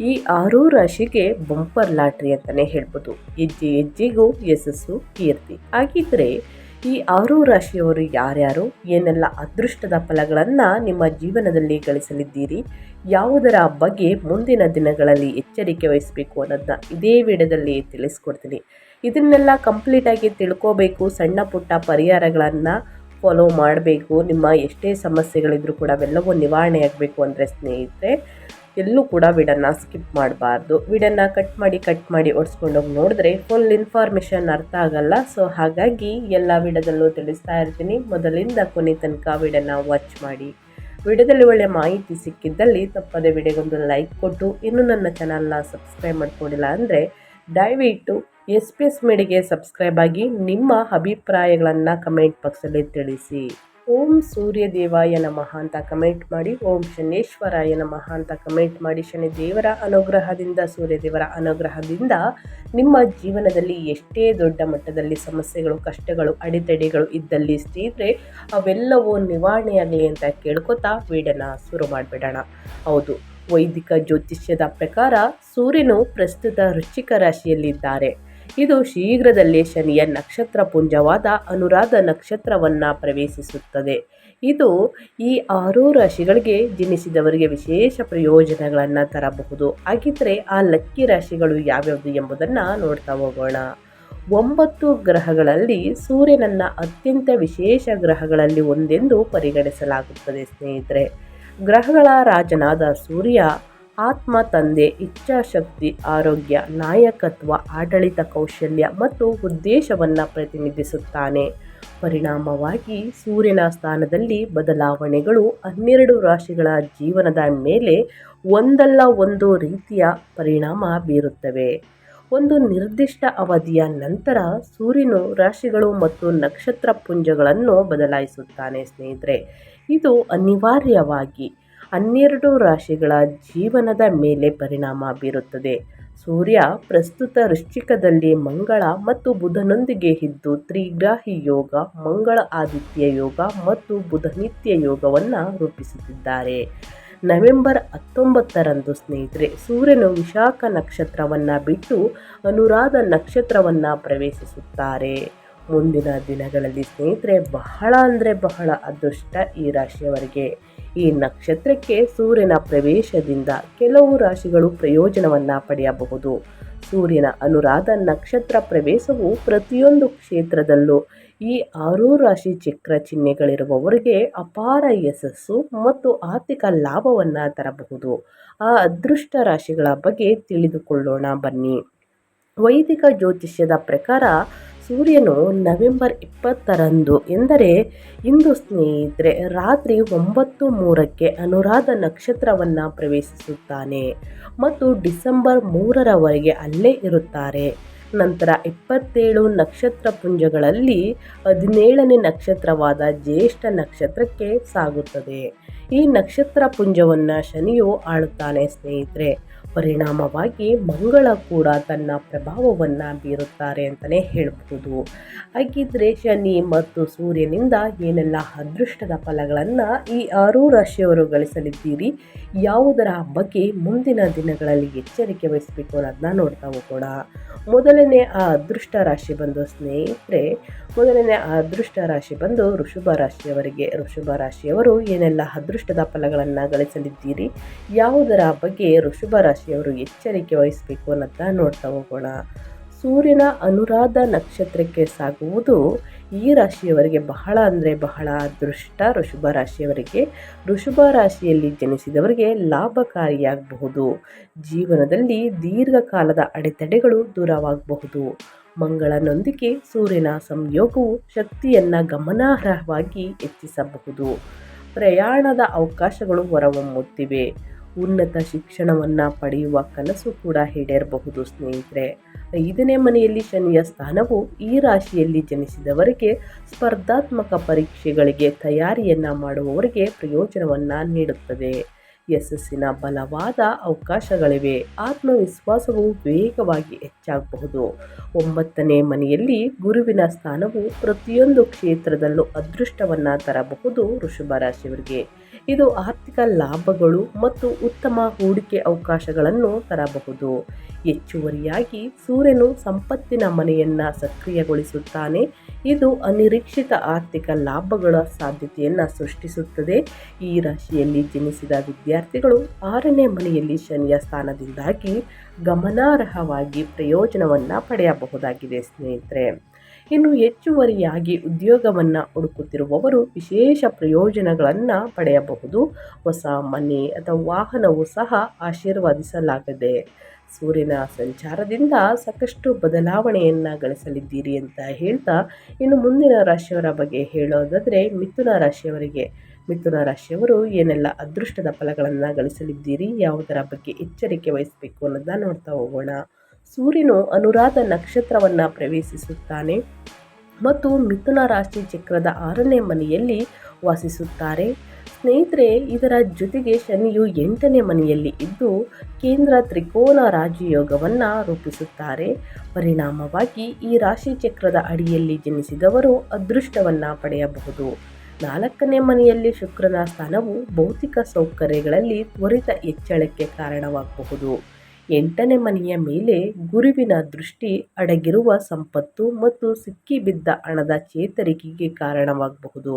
ಈ ಆರೂ ರಾಶಿಗೆ ಬಂಪರ್ ಲಾಟ್ರಿ ಅಂತಲೇ ಹೇಳ್ಬೋದು. ಹೆಜ್ಜೆ ಹೆಜ್ಜೆಗೂ ಯಶಸ್ಸು, ಕೀರ್ತಿ. ಹಾಗಿದ್ರೆ ಈ ಆರೂ ರಾಶಿಯವರು ಯಾರ್ಯಾರು? ಏನೆಲ್ಲ ಅದೃಷ್ಟದ ಫಲಗಳನ್ನು ನಿಮ್ಮ ಜೀವನದಲ್ಲಿ ಗಳಿಸಲಿದ್ದೀರಿ? ಯಾವುದರ ಬಗ್ಗೆ ಮುಂದಿನ ದಿನಗಳಲ್ಲಿ ಎಚ್ಚರಿಕೆ ವಹಿಸಬೇಕು ಅನ್ನೋದನ್ನ ಇದೇ ವಿಡಿಯೋದಲ್ಲಿ ತಿಳಿಸ್ಕೊಡ್ತೀನಿ. ಇದನ್ನೆಲ್ಲ ಕಂಪ್ಲೀಟಾಗಿ ತಿಳ್ಕೋಬೇಕು. ಸಣ್ಣ ಪುಟ್ಟ ಪರಿಹಾರಗಳನ್ನು ಫಾಲೋ ಮಾಡಬೇಕು. ನಿಮ್ಮ ಎಷ್ಟೇ ಸಮಸ್ಯೆಗಳಿದ್ರೂ ಕೂಡ ಅವೆಲ್ಲವೂ ನಿವಾರಣೆ ಆಗಬೇಕು ಅಂದರೆ ಸ್ನೇಹಿತರೆ ಎಲ್ಲೂ ಕೂಡ ವಿಡನ್ನ ಸ್ಕಿಪ್ ಮಾಡಬಾರ್ದು. ವಿಡನ್ನ ಕಟ್ ಮಾಡಿ ಕಟ್ ಮಾಡಿ ಒಡ್ಸ್ಕೊಂಡೋಗಿ ನೋಡಿದ್ರೆ ಫುಲ್ ಇನ್ಫಾರ್ಮೇಷನ್ ಅರ್ಥ ಆಗಲ್ಲ. ಸೊ ಹಾಗಾಗಿ ಎಲ್ಲ ವಿಡದಲ್ಲೂ ತಿಳಿಸ್ತಾ ಇರ್ತೀನಿ. ಮೊದಲಿಂದ ಕೊನೆ ತನಕ ವಿಡನ್ನ ವಾಚ್ ಮಾಡಿ. ವಿಡಿಯೋದಲ್ಲಿ ಒಳ್ಳೆ ಮಾಹಿತಿ ಸಿಕ್ಕಿದ್ದಲ್ಲಿ ತಪ್ಪದೆ ವಿಡಿಯೋಗೊಂದು ಲೈಕ್ ಕೊಟ್ಟು, ಇನ್ನೂ ನನ್ನ ಚಾನಲ್ನ ಸಬ್ಸ್ಕ್ರೈಬ್ ಮಾಡ್ಕೊಂಡಿಲ್ಲ ಅಂದರೆ ದಯವಿಟ್ಟು ಎಸ್ ಪಿ ಎಸ್ ಮೇಡಿಗೆ ಸಬ್ಸ್ಕ್ರೈಬ್ ಆಗಿ ನಿಮ್ಮ ಅಭಿಪ್ರಾಯಗಳನ್ನು ಕಮೆಂಟ್ ಬಾಕ್ಸಲ್ಲಿ ತಿಳಿಸಿ. ಓಂ ಸೂರ್ಯ ದೇವಾಯ ನಮಃ ಅಂತ ಕಮೆಂಟ್ ಮಾಡಿ, ಓಂ ಶನೇಶ್ವರಾಯ ನಮಃ ಅಂತ ಕಮೆಂಟ್ ಮಾಡಿ ಶನಿ ದೇವರ ಅನುಗ್ರಹದಿಂದ ಸೂರ್ಯ ದೇವರ ಅನುಗ್ರಹದಿಂದ ನಿಮ್ಮ ಜೀವನದಲ್ಲಿ ಎಷ್ಟೇ ದೊಡ್ಡ ಮಟ್ಟದಲ್ಲಿ ಸಮಸ್ಯೆಗಳು, ಕಷ್ಟಗಳು, ಅಡೆತಡೆಗಳು ಇದ್ದಲ್ಲಿ ಸ್ನೇಹಿತರೆ ಅವೆಲ್ಲವೂ ನಿವಾರಣೆಯಾಗಲಿ ಅಂತ ಕೇಳ್ಕೊತಾ ವೀಡನ ಶುರು ಮಾಡಿಬಿಡೋಣ. ಹೌದು, ವೈದಿಕ ಜ್ಯೋತಿಷ್ಯದ ಪ್ರಕಾರ ಸೂರ್ಯನು ಪ್ರಸ್ತುತ ರುಚಿಕ ರಾಶಿಯಲ್ಲಿದ್ದಾರೆ. ಇದು ಶೀಘ್ರದಲ್ಲೇ ಶನಿಯ ನಕ್ಷತ್ರ ಪುಂಜವಾದ ಅನುರಾಧ ನಕ್ಷತ್ರವನ್ನು ಪ್ರವೇಶಿಸುತ್ತದೆ. ಇದು ಈ ಆರು ರಾಶಿಗಳಿಗೆ ಜನಿಸಿದವರಿಗೆ ವಿಶೇಷ ಪ್ರಯೋಜನಗಳನ್ನು ತರಬಹುದು. ಹಾಗಿದ್ರೆ ಆ ಲಕ್ಕಿ ರಾಶಿಗಳು ಯಾವ್ಯಾವುದು ಎಂಬುದನ್ನು ನೋಡ್ತಾ ಹೋಗೋಣ. ಒಂಬತ್ತು ಗ್ರಹಗಳಲ್ಲಿ ಸೂರ್ಯನನ್ನು ಅತ್ಯಂತ ವಿಶೇಷ ಗ್ರಹಗಳಲ್ಲಿ ಒಂದೆಂದು ಪರಿಗಣಿಸಲಾಗುತ್ತದೆ ಸ್ನೇಹಿತರೆ. ಗ್ರಹಗಳ ರಾಜನಾದ ಸೂರ್ಯ ಆತ್ಮ ತಂದೆ ಇಚ್ಛಾಶಕ್ತಿ, ಆರೋಗ್ಯ, ನಾಯಕತ್ವ, ಆಡಳಿತ ಕೌಶಲ್ಯ ಮತ್ತು ಉದ್ದೇಶವನ್ನು ಪ್ರತಿನಿಧಿಸುತ್ತಾನೆ. ಪರಿಣಾಮವಾಗಿ ಸೂರ್ಯನ ಸ್ಥಾನದಲ್ಲಿ ಬದಲಾವಣೆಗಳು ಹನ್ನೆರಡು ರಾಶಿಗಳ ಜೀವನದ ಮೇಲೆ ಒಂದಲ್ಲ ಒಂದು ರೀತಿಯ ಪರಿಣಾಮ ಬೀರುತ್ತವೆ. ಒಂದು ನಿರ್ದಿಷ್ಟ ಅವಧಿಯ ನಂತರ ಸೂರ್ಯನು ರಾಶಿಗಳು ಮತ್ತು ನಕ್ಷತ್ರ ಪುಂಜಗಳನ್ನು ಬದಲಾಯಿಸುತ್ತಾನೆ ಸ್ನೇಹಿತರೆ. ಇದು ಅನಿವಾರ್ಯವಾಗಿ ಹನ್ನೆರಡು ರಾಶಿಗಳ ಜೀವನದ ಮೇಲೆ ಪರಿಣಾಮ ಬೀರುತ್ತದೆ. ಸೂರ್ಯ ಪ್ರಸ್ತುತ ವೃಶ್ಚಿಕದಲ್ಲಿ ಮಂಗಳ ಮತ್ತು ಬುಧನೊಂದಿಗೆ ಇದ್ದು, ತ್ರಿಗ್ರಾಹಿ ಯೋಗ, ಮಂಗಳ ಆದಿತ್ಯ ಯೋಗ ಮತ್ತು ಬುಧನಿತ್ಯ ಯೋಗವನ್ನು ರೂಪಿಸುತ್ತಿದ್ದಾರೆ. ನವೆಂಬರ್ ಹತ್ತೊಂಬತ್ತರಂದು ಸ್ನೇಹಿತರೆ, ಸೂರ್ಯನು ವಿಶಾಖ ನಕ್ಷತ್ರವನ್ನು ಬಿಟ್ಟು ಅನುರಾಧ ನಕ್ಷತ್ರವನ್ನು ಪ್ರವೇಶಿಸುತ್ತಾರೆ. ಮುಂದಿನ ದಿನಗಳಲ್ಲಿ ಸ್ನೇಹಿತರೆ, ಬಹಳ ಅಂದರೆ ಬಹಳ ಅದೃಷ್ಟ ಈ ರಾಶಿಯವರಿಗೆ. ಈ ನಕ್ಷತ್ರಕ್ಕೆ ಸೂರ್ಯನ ಪ್ರವೇಶದಿಂದ ಕೆಲವು ರಾಶಿಗಳು ಪ್ರಯೋಜನವನ್ನು ಪಡೆಯಬಹುದು. ಸೂರ್ಯನ ಅನುರಾಧ ನಕ್ಷತ್ರ ಪ್ರವೇಶವು ಪ್ರತಿಯೊಂದು ಕ್ಷೇತ್ರದಲ್ಲೂ ಈ ಆರು ರಾಶಿ ಚಕ್ರ ಚಿಹ್ನೆಗಳಿರುವವರಿಗೆ ಅಪಾರ ಯಶಸ್ಸು ಮತ್ತು ಆರ್ಥಿಕ ಲಾಭವನ್ನು ತರಬಹುದು. ಆ ಅದೃಷ್ಟ ರಾಶಿಗಳ ಬಗ್ಗೆ ತಿಳಿದುಕೊಳ್ಳೋಣ ಬನ್ನಿ. ವೈದಿಕ ಜ್ಯೋತಿಷ್ಯದ ಪ್ರಕಾರ ಸೂರ್ಯನು ನವೆಂಬರ್ ಇಪ್ಪತ್ತರಂದು ಎಂದರೆ, ಇಂದು ಸ್ನೇಹಿತರೆ, ರಾತ್ರಿ ಒಂಬತ್ತು ಮೂರಕ್ಕೆ ಅನುರಾಧ ನಕ್ಷತ್ರವನ್ನು ಪ್ರವೇಶಿಸುತ್ತಾನೆ ಮತ್ತು ಡಿಸೆಂಬರ್ ಮೂರರವರೆಗೆ ಅಲ್ಲೇ ಇರುತ್ತಾರೆ. ನಂತರ ಇಪ್ಪತ್ತೇಳು ನಕ್ಷತ್ರ ಪುಂಜಗಳಲ್ಲಿ ಹದಿನೇಳನೇ ನಕ್ಷತ್ರವಾದ ಜ್ಯೇಷ್ಠ ನಕ್ಷತ್ರಕ್ಕೆ ಸಾಗುತ್ತದೆ. ಈ ನಕ್ಷತ್ರ ಪುಂಜವನ್ನು ಶನಿಯು ಆಳುತ್ತಾನೆ ಸ್ನೇಹಿತರೆ. ಪರಿಣಾಮವಾಗಿ ಮಂಗಳ ಕೂಡ ತನ್ನ ಪ್ರಭಾವವನ್ನು ಬೀರುತ್ತಾರೆ ಅಂತಲೇ ಹೇಳಬಹುದು. ಹಾಗಿದ್ರೆ ಶನಿ ಮತ್ತು ಸೂರ್ಯನಿಂದ ಏನೆಲ್ಲ ಅದೃಷ್ಟದ ಫಲಗಳನ್ನು ಈ ಆರೂ ರಾಶಿಯವರು ಗಳಿಸಲಿದ್ದೀರಿ, ಯಾವುದರ ಬಗ್ಗೆ ಮುಂದಿನ ದಿನಗಳಲ್ಲಿ ಎಚ್ಚರಿಕೆ ವಹಿಸಬೇಕು ಅನ್ನೋದನ್ನ ನೋಡ್ತಾ ಹೋಗೋಣ. ಮೊದಲನೇ ಆ ಅದೃಷ್ಟ ರಾಶಿ ಬಂದು ಸ್ನೇಹಿತರೆ, ಮೊದಲನೇ ಆ ಅದೃಷ್ಟ ರಾಶಿ ಬಂದು ಋಷಭ ರಾಶಿಯವರಿಗೆ. ಋಷಭ ರಾಶಿಯವರು ಏನೆಲ್ಲ ಅದೃಷ್ಟದ ಫಲಗಳನ್ನು ಗಳಿಸಲಿದ್ದೀರಿ, ಯಾವುದರ ಬಗ್ಗೆ ಋಷಭ ರಾಶಿಯವರು ಎಚ್ಚರಿಕೆ ವಹಿಸಬೇಕು ಅನ್ನೋದನ್ನ ನೋಡ್ತಾ ಹೋಗೋಣ. ಸೂರ್ಯನ ಅನುರಾಧ ನಕ್ಷತ್ರಕ್ಕೆ ಸಾಗುವುದು ಈ ರಾಶಿಯವರಿಗೆ ಬಹಳ ಅಂದರೆ ಬಹಳ ಅದೃಷ್ಟ. ಋಷಭ ರಾಶಿಯವರಿಗೆ ಋಷಭ ರಾಶಿಯಲ್ಲಿ ಜನಿಸಿದವರಿಗೆ ಲಾಭಕಾರಿಯಾಗಬಹುದು. ಜೀವನದಲ್ಲಿ ದೀರ್ಘಕಾಲದ ಅಡೆತಡೆಗಳು ದೂರವಾಗಬಹುದು. ಮಂಗಳನೊಂದಿಗೆ ಸೂರ್ಯನ ಸಂಯೋಗವು ಶಕ್ತಿಯನ್ನು ಗಮನಾರ್ಹವಾಗಿ ಹೆಚ್ಚಿಸಬಹುದು. ಪ್ರಯಾಣದ ಅವಕಾಶಗಳು ಹೊರಹೊಮ್ಮುತ್ತಿವೆ. ಉನ್ನತ ಶಿಕ್ಷಣವನ್ನು ಪಡೆಯುವ ಕನಸು ಕೂಡ ಈಡೇರಬಹುದು, ಸ್ನೇಹಿತರೆ. ಐದನೇ ಮನೆಯಲ್ಲಿ ಶನಿಯ ಸ್ಥಾನವು ಈ ರಾಶಿಯಲ್ಲಿ ಜನಿಸಿದವರಿಗೆ ಸ್ಪರ್ಧಾತ್ಮಕ ಪರೀಕ್ಷೆಗಳಿಗೆ ತಯಾರಿಯನ್ನು ಮಾಡುವವರಿಗೆ ಪ್ರಯೋಜನವನ್ನು ನೀಡುತ್ತದೆ. ಯಶಸ್ಸಿನ ಬಲವಾದ ಅವಕಾಶಗಳಿವೆ. ಆತ್ಮವಿಶ್ವಾಸವು ವೇಗವಾಗಿ ಹೆಚ್ಚಾಗಬಹುದು. ಒಂಬತ್ತನೇ ಮನೆಯಲ್ಲಿ ಗುರುವಿನ ಸ್ಥಾನವು ಪ್ರತಿಯೊಂದು ಕ್ಷೇತ್ರದಲ್ಲೂ ಅದೃಷ್ಟವನ್ನು ತರಬಹುದು ವೃಷಭ ರಾಶಿಯವರಿಗೆ. ಇದು ಆರ್ಥಿಕ ಲಾಭಗಳು ಮತ್ತು ಉತ್ತಮ ಹೂಡಿಕೆ ಅವಕಾಶಗಳನ್ನು ತರಬಹುದು. ಹೆಚ್ಚುವರಿಯಾಗಿ ಸೂರ್ಯನು ಸಂಪತ್ತಿನ ಮನೆಯನ್ನು ಸಕ್ರಿಯಗೊಳಿಸುತ್ತಾನೆ. ಇದು ಅನಿರೀಕ್ಷಿತ ಆರ್ಥಿಕ ಲಾಭಗಳ ಸಾಧ್ಯತೆಯನ್ನು ಸೃಷ್ಟಿಸುತ್ತದೆ. ಈ ರಾಶಿಯಲ್ಲಿ ಜನಿಸಿದ ವಿದ್ಯಾರ್ಥಿಗಳು ಆರನೇ ಮನೆಯಲ್ಲಿ ಶನಿಯ ಸ್ಥಾನದಿಂದಾಗಿ ಗಮನಾರ್ಹವಾಗಿ ಪ್ರಯೋಜನವನ್ನು ಪಡೆಯಬಹುದಾಗಿದೆ ಸ್ನೇಹಿತರೆ. ಇನ್ನು ಹೆಚ್ಚುವರಿಯಾಗಿ ಉದ್ಯೋಗವನ್ನು ಹುಡುಕುತ್ತಿರುವವರು ವಿಶೇಷ ಪ್ರಯೋಜನಗಳನ್ನು ಪಡೆಯಬಹುದು. ಹೊಸ ಮನೆ ಅಥವಾ ವಾಹನವು ಸಹ ಆಶೀರ್ವದಿಸಲಾಗಿದೆ ಸೂರ್ಯನ ಸಂಚಾರದಿಂದ ಸಾಕಷ್ಟು ಬದಲಾವಣೆಯನ್ನು ಗಳಿಸಲಿದ್ದೀರಿ ಅಂತ ಹೇಳ್ತಾ ಇನ್ನು ಮುಂದಿನ ರಾಶಿಯವರ ಬಗ್ಗೆ ಹೇಳೋದಾದರೆ ಮಿಥುನ ರಾಶಿಯವರಿಗೆ. ಮಿಥುನ ರಾಶಿಯವರು ಏನೆಲ್ಲ ಅದೃಷ್ಟದ ಫಲಗಳನ್ನು ಗಳಿಸಲಿದ್ದೀರಿ, ಯಾವುದರ ಬಗ್ಗೆ ಎಚ್ಚರಿಕೆ ವಹಿಸಬೇಕು ಅನ್ನೋದನ್ನ ನೋಡ್ತಾ ಹೋಗೋಣ. ಸೂರ್ಯನು ಅನುರಾಧ ನಕ್ಷತ್ರವನ್ನು ಪ್ರವೇಶಿಸುತ್ತಾನೆ. ಮತ್ತು ಮಿಥುನ ರಾಶಿ ಚಕ್ರದ ಆರನೇ ಮನೆಯಲ್ಲಿ ವಾಸಿಸುತ್ತಾರೆ. ಸ್ನೇಹಿತರೆ, ಇದರ ಜೊತೆಗೆ ಶನಿಯು ಎಂಟನೇ ಮನೆಯಲ್ಲಿ ಇದ್ದು, ಕೇಂದ್ರ ತ್ರಿಕೋನ ರಾಜಯೋಗವನ್ನು ರೂಪಿಸುತ್ತಾರೆ. ಪರಿಣಾಮವಾಗಿ ಈ ರಾಶಿ ಚಕ್ರದ ಅಡಿಯಲ್ಲಿ ಜನಿಸಿದವರು ಅದೃಷ್ಟವನ್ನು ಪಡೆಯಬಹುದು. ನಾಲ್ಕನೇ ಮನೆಯಲ್ಲಿ ಶುಕ್ರನ ಸ್ಥಾನವು ಭೌತಿಕ ಸೌಕರ್ಯಗಳಲ್ಲಿ ತ್ವರಿತ ಹೆಚ್ಚಳಕ್ಕೆ ಕಾರಣವಾಗಬಹುದು. ಎಂಟನೇ ಮನೆಯ ಮೇಲೆ ಗುರುವಿನ ದೃಷ್ಟಿ ಅಡಗಿರುವ ಸಂಪತ್ತು ಮತ್ತು ಸಿಕ್ಕಿಬಿದ್ದ ಹಣದ ಚೇತರಿಕೆಗೆ ಕಾರಣವಾಗಬಹುದು.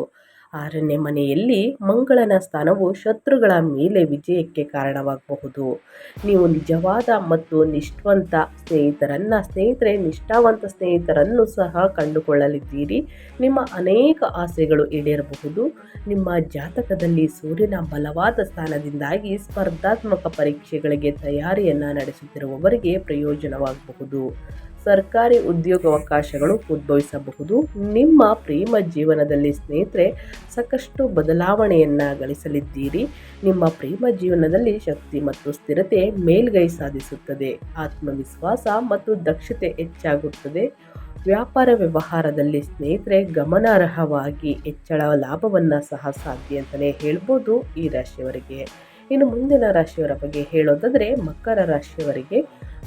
ಆರನೇ ಮನೆಯಲ್ಲಿ ಮಂಗಳನ ಸ್ಥಾನವು ಶತ್ರುಗಳ ಮೇಲೆ ವಿಜಯಕ್ಕೆ ಕಾರಣವಾಗಬಹುದು. ನೀವು ನಿಜವಾದ ಮತ್ತು ನಿಷ್ಠವಂತ ಸ್ನೇಹಿತರನ್ನು, ಸ್ನೇಹಿತರೆ, ನಿಷ್ಠಾವಂತ ಸ್ನೇಹಿತರನ್ನು ಸಹ ಕಂಡುಕೊಳ್ಳಲಿದ್ದೀರಿ. ನಿಮ್ಮ ಅನೇಕ ಆಸೆಗಳು ಈಡೇರಬಹುದು. ನಿಮ್ಮ ಜಾತಕದಲ್ಲಿ ಸೂರ್ಯನ ಬಲವಾದ ಸ್ಥಾನದಿಂದಾಗಿ ಸ್ಪರ್ಧಾತ್ಮಕ ಪರೀಕ್ಷೆಗಳಿಗೆ ತಯಾರಿಯನ್ನು ನಡೆಸುತ್ತಿರುವವರಿಗೆ ಪ್ರಯೋಜನವಾಗಬಹುದು. ಸರ್ಕಾರಿ ಉದ್ಯೋಗಾವಕಾಶಗಳು ಉದ್ಭವಿಸಬಹುದು. ನಿಮ್ಮ ಪ್ರೇಮ ಜೀವನದಲ್ಲಿ ಸ್ನೇಹಿತರೆ, ಸಾಕಷ್ಟು ಬದಲಾವಣೆಯನ್ನು ಗಳಿಸಲಿದ್ದೀರಿ. ನಿಮ್ಮ ಪ್ರೇಮ ಜೀವನದಲ್ಲಿ ಶಕ್ತಿ ಮತ್ತು ಸ್ಥಿರತೆ ಮೇಲ್ಗೈ ಸಾಧಿಸುತ್ತದೆ. ಆತ್ಮವಿಶ್ವಾಸ ಮತ್ತು ದಕ್ಷತೆ ಹೆಚ್ಚಾಗುತ್ತದೆ. ವ್ಯಾಪಾರ ವ್ಯವಹಾರದಲ್ಲಿ ಸ್ನೇಹಿತರೆ, ಗಮನಾರ್ಹವಾಗಿ ಹೆಚ್ಚಳ ಲಾಭವನ್ನು ಸಹ ಸಾಧ್ಯ ಅಂತಲೇ ಹೇಳ್ಬೋದು ಈ ರಾಶಿಯವರಿಗೆ. ಇನ್ನು ಮುಂದಿನ ರಾಶಿಯವರ ಬಗ್ಗೆ ಹೇಳೋದಾದರೆ, ಮಕರ ರಾಶಿಯವರಿಗೆ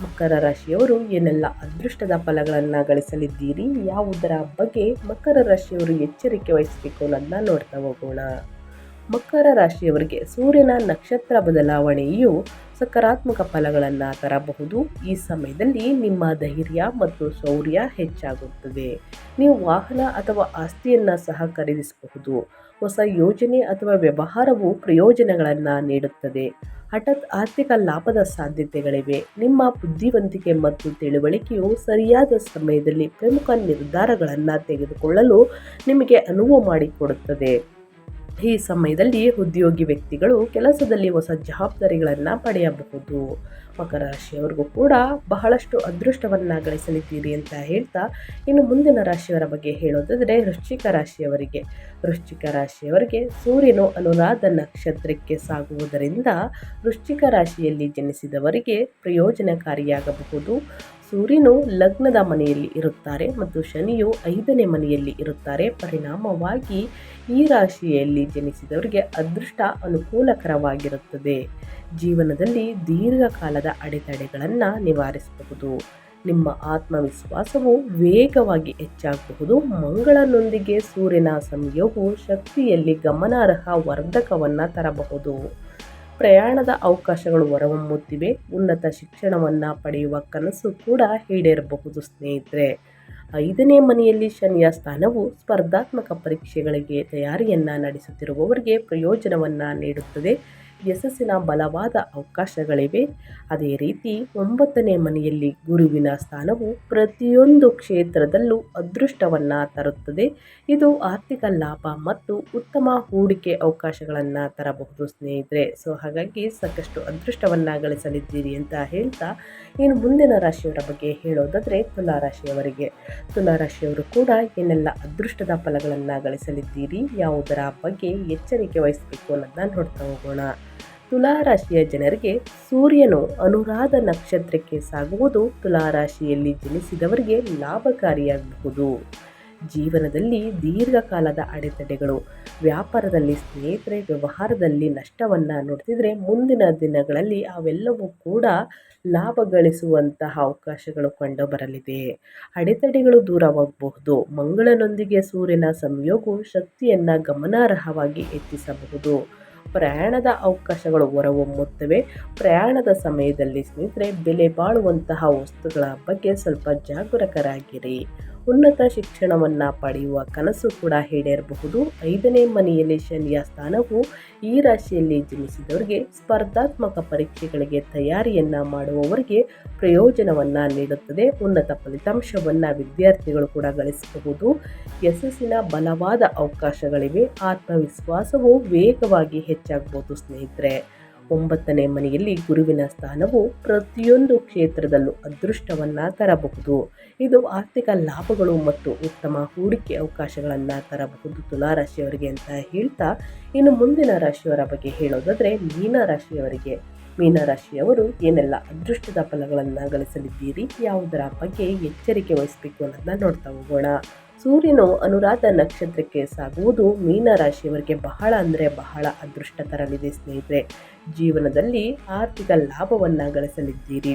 ಮಕರ ರಾಶಿಯವರು ಏನೆಲ್ಲ ಅದೃಷ್ಟದ ಫಲಗಳನ್ನು ಗಳಿಸಲಿದ್ದೀರಿ? ಯಾವುದರ ಬಗ್ಗೆ ಮಕರ ರಾಶಿಯವರು ಎಚ್ಚರಿಕೆ ವಹಿಸಬೇಕು ಅನ್ನೋದನ್ನ ನೋಡ್ತಾ ಹೋಗೋಣ. ಮಕರ ರಾಶಿಯವರಿಗೆ ಸೂರ್ಯನ ನಕ್ಷತ್ರ ಬದಲಾವಣೆಯು ಸಕಾರಾತ್ಮಕ ಫಲಗಳನ್ನು ತರಬಹುದು. ಈ ಸಮಯದಲ್ಲಿ ನಿಮ್ಮ ಧೈರ್ಯ ಮತ್ತು ಶೌರ್ಯ ಹೆಚ್ಚಾಗುತ್ತದೆ. ನೀವು ವಾಹನ ಅಥವಾ ಆಸ್ತಿಯನ್ನು ಸಹ ಖರೀದಿಸಬಹುದು. ಹೊಸ ಯೋಜನೆ ಅಥವಾ ವ್ಯವಹಾರವು ಪ್ರಯೋಜನಗಳನ್ನು ನೀಡುತ್ತದೆ. ಹಠಾತ್ ಆರ್ಥಿಕ ಲಾಭದ ಸಾಧ್ಯತೆಗಳಿವೆ. ನಿಮ್ಮ ಬುದ್ಧಿವಂತಿಕೆ ಮತ್ತು ತಿಳುವಳಿಕೆಯು ಸರಿಯಾದ ಸಮಯದಲ್ಲಿ ಪ್ರಮುಖ ನಿರ್ಧಾರಗಳನ್ನು ತೆಗೆದುಕೊಳ್ಳಲು ನಿಮಗೆ ಅನುವು ಮಾಡಿಕೊಡುತ್ತದೆ. ಈ ಸಮಯದಲ್ಲಿ ಉದ್ಯೋಗಿ ವ್ಯಕ್ತಿಗಳು ಕೆಲಸದಲ್ಲಿ ಹೊಸ ಜವಾಬ್ದಾರಿಗಳನ್ನು ಪಡೆಯಬಹುದು. ಮಕರ ರಾಶಿಯವರಿಗೂ ಕೂಡ ಬಹಳಷ್ಟು ಅದೃಷ್ಟವನ್ನು ಗಳಿಸಲಿದ್ದೀರಿ ಅಂತ ಹೇಳ್ತಾ ಇನ್ನು ಮುಂದಿನ ರಾಶಿಯವರ ಬಗ್ಗೆ ಹೇಳೋದಾದರೆ ವೃಶ್ಚಿಕ ರಾಶಿಯವರಿಗೆ. ವೃಶ್ಚಿಕ ರಾಶಿಯವರಿಗೆ ಸೂರ್ಯನು ಅನುರಾಧ ನಕ್ಷತ್ರಕ್ಕೆ ಸಾಗುವುದರಿಂದ ವೃಶ್ಚಿಕ ರಾಶಿಯಲ್ಲಿ ಜನಿಸಿದವರಿಗೆ ಪ್ರಯೋಜನಕಾರಿಯಾಗಬಹುದು. ಸೂರ್ಯನು ಲಗ್ನದ ಮನೆಯಲ್ಲಿ ಇರುತ್ತಾರೆ ಮತ್ತು ಶನಿಯು ಐದನೇ ಮನೆಯಲ್ಲಿ ಇರುತ್ತಾರೆ. ಪರಿಣಾಮವಾಗಿ ಈ ರಾಶಿಯಲ್ಲಿ ಜನಿಸಿದವರಿಗೆ ಅದೃಷ್ಟ ಅನುಕೂಲಕರವಾಗಿರುತ್ತದೆ. ಜೀವನದಲ್ಲಿ ದೀರ್ಘಕಾಲದ ಅಡೆತಡೆಗಳನ್ನು ನಿವಾರಿಸಬಹುದು. ನಿಮ್ಮ ಆತ್ಮವಿಶ್ವಾಸವು ವೇಗವಾಗಿ ಹೆಚ್ಚಾಗಬಹುದು. ಮಂಗಳನೊಂದಿಗೆ ಸೂರ್ಯನ ಸಂಯೋಗವು ಶಕ್ತಿಯಲ್ಲಿ ಗಮನಾರ್ಹ ವರ್ಧಕವನ್ನು ತರಬಹುದು. ಪ್ರಯಾಣದ ಅವಕಾಶಗಳು ಹೊರಹೊಮ್ಮುತ್ತಿವೆ. ಉನ್ನತ ಶಿಕ್ಷಣವನ್ನು ಪಡೆಯುವ ಕನಸು ಕೂಡ ಈಡೇರಬಹುದು ಸ್ನೇಹಿತರೆ. ಐದನೇ ಮನೆಯಲ್ಲಿ ಶನಿಯ ಸ್ಥಾನವು ಸ್ಪರ್ಧಾತ್ಮಕ ಪರೀಕ್ಷೆಗಳಿಗೆ ತಯಾರಿಯನ್ನು ನಡೆಸುತ್ತಿರುವವರಿಗೆ ಪ್ರಯೋಜನವನ್ನು ನೀಡುತ್ತದೆ. ಯಶಸ್ಸಿನ ಬಲವಾದ ಅವಕಾಶಗಳಿವೆ. ಅದೇ ರೀತಿ ಒಂಬತ್ತನೇ ಮನೆಯಲ್ಲಿ ಗುರುವಿನ ಸ್ಥಾನವು ಪ್ರತಿಯೊಂದು ಕ್ಷೇತ್ರದಲ್ಲೂ ಅದೃಷ್ಟವನ್ನು ತರುತ್ತದೆ. ಇದು ಆರ್ಥಿಕ ಲಾಭ ಮತ್ತು ಉತ್ತಮ ಹೂಡಿಕೆ ಅವಕಾಶಗಳನ್ನು ತರಬಹುದು ಸ್ನೇಹಿತರೆ. ಸೊ, ಹಾಗಾಗಿ ಸಾಕಷ್ಟು ಅದೃಷ್ಟವನ್ನು ಗಳಿಸಲಿದ್ದೀರಿ ಅಂತ ಹೇಳ್ತಾ ಇನ್ನು ಮುಂದಿನ ರಾಶಿಯವರ ಬಗ್ಗೆ ಹೇಳೋದಾದರೆ ತುಲಾರಾಶಿಯವರಿಗೆ ರಾಶಿಯವರಿಗೆ. ತುಲಾ ರಾಶಿಯವರು ಕೂಡ ಏನೆಲ್ಲ ಅದೃಷ್ಟದ ಫಲಗಳನ್ನು ಗಳಿಸಲಿದ್ದೀರಿ, ಯಾವುದರ ಬಗ್ಗೆ ಎಚ್ಚರಿಕೆ ವಹಿಸಬೇಕು ಅನ್ನೋದನ್ನ ನೋಡ್ತಾ ಹೋಗೋಣ. ತುಲಾರಾಶಿಯ ಜನರಿಗೆ ಸೂರ್ಯನು ಅನುರಾಧ ನಕ್ಷತ್ರಕ್ಕೆ ಸಾಗುವುದು ತುಲಾರಾಶಿಯಲ್ಲಿ ಜನಿಸಿದವರಿಗೆ ಲಾಭಕಾರಿಯಾಗಬಹುದು. ಜೀವನದಲ್ಲಿ ದೀರ್ಘಕಾಲದ ಅಡೆತಡೆಗಳು, ವ್ಯಾಪಾರದಲ್ಲಿ ಸ್ನೇಹಿತರೆ, ವ್ಯವಹಾರದಲ್ಲಿ ನಷ್ಟವನ್ನು ನೋಡ್ತಿದ್ರೆ ಮುಂದಿನ ದಿನಗಳಲ್ಲಿ ಅವೆಲ್ಲವೂ ಕೂಡ ಲಾಭ ಗಳಿಸುವಂತಹ ಅವಕಾಶಗಳು ಕಂಡುಬರಲಿದೆ. ಅಡೆತಡೆಗಳು ದೂರವಾಗಬಹುದು. ಮಂಗಳನೊಂದಿಗೆ ಸೂರ್ಯನ ಸಂಯೋಗವು ಶಕ್ತಿಯನ್ನು ಗಮನಾರ್ಹವಾಗಿ ಹೆಚ್ಚಿಸಬಹುದು. ಪ್ರಯಾಣದ ಅವಕಾಶಗಳು ಹೊರಹೊಮ್ಮುತ್ತವೆ. ಪ್ರಯಾಣದ ಸಮಯದಲ್ಲಿ ಸ್ನೇಹಿತರೆ ಬೆಲೆ ಬಾಳುವಂತಹ ವಸ್ತುಗಳ ಬಗ್ಗೆ ಸ್ವಲ್ಪ ಜಾಗರೂಕರಾಗಿರಿ. ಉನ್ನತ ಶಿಕ್ಷಣವನ್ನು ಪಡೆಯುವ ಕನಸು ಕೂಡ ಈಡೇರಬಹುದು. ಐದನೇ ಮನೆಯಲ್ಲಿ ಶನಿಯ ಸ್ಥಾನವು ಈ ರಾಶಿಯಲ್ಲಿ ಜನಿಸಿದವರಿಗೆ ಸ್ಪರ್ಧಾತ್ಮಕ ಪರೀಕ್ಷೆಗಳಿಗೆ ತಯಾರಿಯನ್ನು ಮಾಡುವವರಿಗೆ ಪ್ರಯೋಜನವನ್ನು ನೀಡುತ್ತದೆ. ಉನ್ನತ ಫಲಿತಾಂಶವನ್ನು ವಿದ್ಯಾರ್ಥಿಗಳು ಕೂಡ ಗಳಿಸಬಹುದು. ಯಶಸ್ಸಿನ ಬಲವಾದ ಅವಕಾಶಗಳಿವೆ. ಆತ್ಮವಿಶ್ವಾಸವು ವೇಗವಾಗಿ ಹೆಚ್ಚಾಗಬಹುದು ಸ್ನೇಹಿತರೆ. ಒಂಬತ್ತನೇ ಮನೆಯಲ್ಲಿ ಗುರುವಿನ ಸ್ಥಾನವು ಪ್ರತಿಯೊಂದು ಕ್ಷೇತ್ರದಲ್ಲೂ ಅದೃಷ್ಟವನ್ನು ತರಬಹುದು. ಇದು ಆರ್ಥಿಕ ಲಾಭಗಳು ಮತ್ತು ಉತ್ತಮ ಹೂಡಿಕೆ ಅವಕಾಶಗಳನ್ನು ತರಬಹುದು ತುಲಾರಾಶಿಯವರಿಗೆ ಅಂತ ಹೇಳ್ತಾ, ಇನ್ನು ಮುಂದಿನ ರಾಶಿಯವರ ಬಗ್ಗೆ ಹೇಳೋದಾದರೆ ಮೀನರಾಶಿಯವರಿಗೆ ಮೀನರಾಶಿಯವರು ಏನೆಲ್ಲ ಅದೃಷ್ಟದ ಫಲಗಳನ್ನು ಗಳಿಸಲಿದ್ದೀರಿ, ಯಾವುದರ ಬಗ್ಗೆ ಎಚ್ಚರಿಕೆ ವಹಿಸಬೇಕು ಅನ್ನೋದನ್ನ ನೋಡ್ತಾ ಹೋಗೋಣ. ಸೂರ್ಯನು ಅನುರಾಧ ನಕ್ಷತ್ರಕ್ಕೆ ಸಾಗುವುದು ಮೀನರಾಶಿಯವರಿಗೆ ಬಹಳ ಅಂದರೆ ಬಹಳ ಅದೃಷ್ಟ ತರಲಿದೆ ಸ್ನೇಹಿತರೆ. ಜೀವನದಲ್ಲಿ ಆರ್ಥಿಕ ಲಾಭವನ್ನು ಗಳಿಸಲಿದ್ದೀರಿ.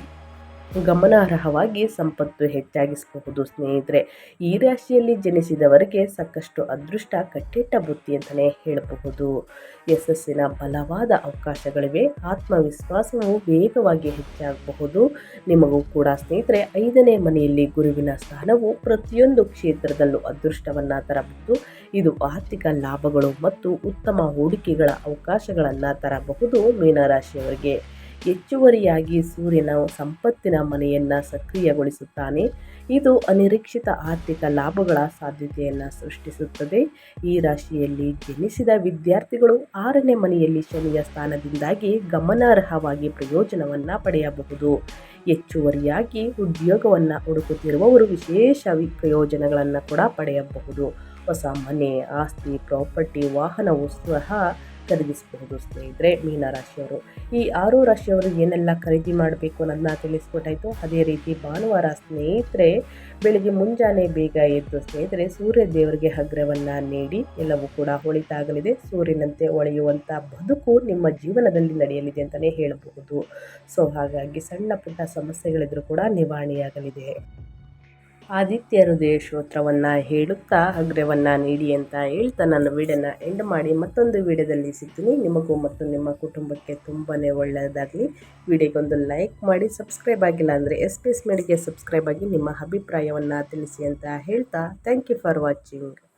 ಗಮನಾರ್ಹವಾಗಿ ಸಂಪತ್ತು ಹೆಚ್ಚಾಗಿಸಬಹುದು. ಸ್ನೇಹಿತರೆ, ಈ ರಾಶಿಯಲ್ಲಿ ಜನಿಸಿದವರಿಗೆ ಸಾಕಷ್ಟು ಅದೃಷ್ಟ ಕಟ್ಟಿಟ್ಟ ಬುತ್ತಿ ಅಂತಲೇ ಹೇಳಬಹುದು. ಯಶಸ್ಸಿನ ಬಲವಾದ ಅವಕಾಶಗಳಿವೆ. ಆತ್ಮವಿಶ್ವಾಸವು ವೇಗವಾಗಿ ಹೆಚ್ಚಾಗಬಹುದು. ನಿಮಗೂ ಕೂಡ ಸ್ನೇಹಿತರೆ, ಐದನೇ ಮನೆಯಲ್ಲಿ ಗುರುವಿನ ಸ್ಥಾನವು ಪ್ರತಿಯೊಂದು ಕ್ಷೇತ್ರದಲ್ಲೂ ಅದೃಷ್ಟವನ್ನು ತರಬಹುದು. ಇದು ಆರ್ಥಿಕ ಲಾಭಗಳು ಮತ್ತು ಉತ್ತಮ ಹೂಡಿಕೆಗಳ ಅವಕಾಶಗಳನ್ನು ತರಬಹುದು ಮೀನರಾಶಿಯವರಿಗೆ. ಹೆಚ್ಚುವರಿಯಾಗಿ ಸೂರ್ಯನ ಸಂಪತ್ತಿನ ಮನೆಯನ್ನು ಸಕ್ರಿಯಗೊಳಿಸುತ್ತಾನೆ. ಇದು ಅನಿರೀಕ್ಷಿತ ಆರ್ಥಿಕ ಲಾಭಗಳ ಸಾಧ್ಯತೆಯನ್ನು ಸೃಷ್ಟಿಸುತ್ತದೆ. ಈ ರಾಶಿಯಲ್ಲಿ ಜನಿಸಿದ ವಿದ್ಯಾರ್ಥಿಗಳು ಆರನೇ ಮನೆಯಲ್ಲಿ ಶನಿಯ ಸ್ಥಾನದಿಂದಾಗಿ ಗಮನಾರ್ಹವಾಗಿ ಪ್ರಯೋಜನವನ್ನು ಪಡೆಯಬಹುದು. ಹೆಚ್ಚುವರಿಯಾಗಿ ಉದ್ಯೋಗವನ್ನು ಹುಡುಕುತ್ತಿರುವವರು ವಿಶೇಷ ಪ್ರಯೋಜನಗಳನ್ನು ಕೂಡ ಪಡೆಯಬಹುದು. ಹೊಸ ಮನೆ, ಆಸ್ತಿ, ಪ್ರಾಪರ್ಟಿ, ವಾಹನವು ಸಹ ಖರೀದಿಸಬಹುದು ಸ್ನೇಹಿತರೆ ಮೀನರಾಶಿಯವರು ಈ ಆರು ರಾಶಿಯವರು ಏನೆಲ್ಲ ಖರೀದಿ ಮಾಡಬೇಕು ಅನ್ನೋದನ್ನ ತಿಳಿಸ್ಕೊಟ್ಟಾಯಿತು. ಅದೇ ರೀತಿ ಭಾನುವಾರ ಸ್ನೇಹಿತರೆ, ಬೆಳಿಗ್ಗೆ ಮುಂಜಾನೆ ಬೇಗ ಎದ್ದು ಸ್ನೇಹಿತರೆ, ಸೂರ್ಯ ದೇವರಿಗೆ ಅಗ್ರವನ್ನು ನೀಡಿ, ಎಲ್ಲವೂ ಕೂಡ ಹೊಳಿತಾಗಲಿದೆ. ಸೂರ್ಯನಂತೆ ಒಳೆಯುವಂಥ ಬದುಕು ನಿಮ್ಮ ಜೀವನದಲ್ಲಿ ನಡೆಯಲಿದೆ ಅಂತಲೇ ಹೇಳಬಹುದು. ಸೊ, ಹಾಗಾಗಿ ಸಣ್ಣ ಪುಟ್ಟ ಸಮಸ್ಯೆಗಳಿದ್ರೂ ಕೂಡ ನಿವಾರಣೆಯಾಗಲಿದೆ. ಆದಿತ್ಯ ಹೃದಯ ಹೇಳುತ್ತಾ ಅಗ್ರವನ್ನು ನೀಡಿ ಅಂತ ಹೇಳ್ತಾ ನನ್ನ ವಿಡಿಯೋನ ಎಂಡ್ ಮಾಡಿ ಮತ್ತೊಂದು ವಿಡಿಯೋದಲ್ಲಿ ಸಿಗ್ತೀನಿ. ನಿಮಗೂ ಮತ್ತು ನಿಮ್ಮ ಕುಟುಂಬಕ್ಕೆ ತುಂಬಾ ಒಳ್ಳೆಯದಾಗಲಿ. ವಿಡಿಯೋಗೊಂದು ಲೈಕ್ ಮಾಡಿ ಸಬ್ಸ್ಕ್ರೈಬ್ ಆಗಿಲ್ಲ ಅಂದರೆ ಎಸ್ ಪಿ ಎಸ್ ಮೇಡಿಗೆ ಸಬ್ಸ್ಕ್ರೈಬ್ ಆಗಿ ನಿಮ್ಮ ಅಭಿಪ್ರಾಯವನ್ನು ತಿಳಿಸಿ ಅಂತ ಹೇಳ್ತಾ ಥ್ಯಾಂಕ್ ಯು ಫಾರ್ ವಾಚಿಂಗ್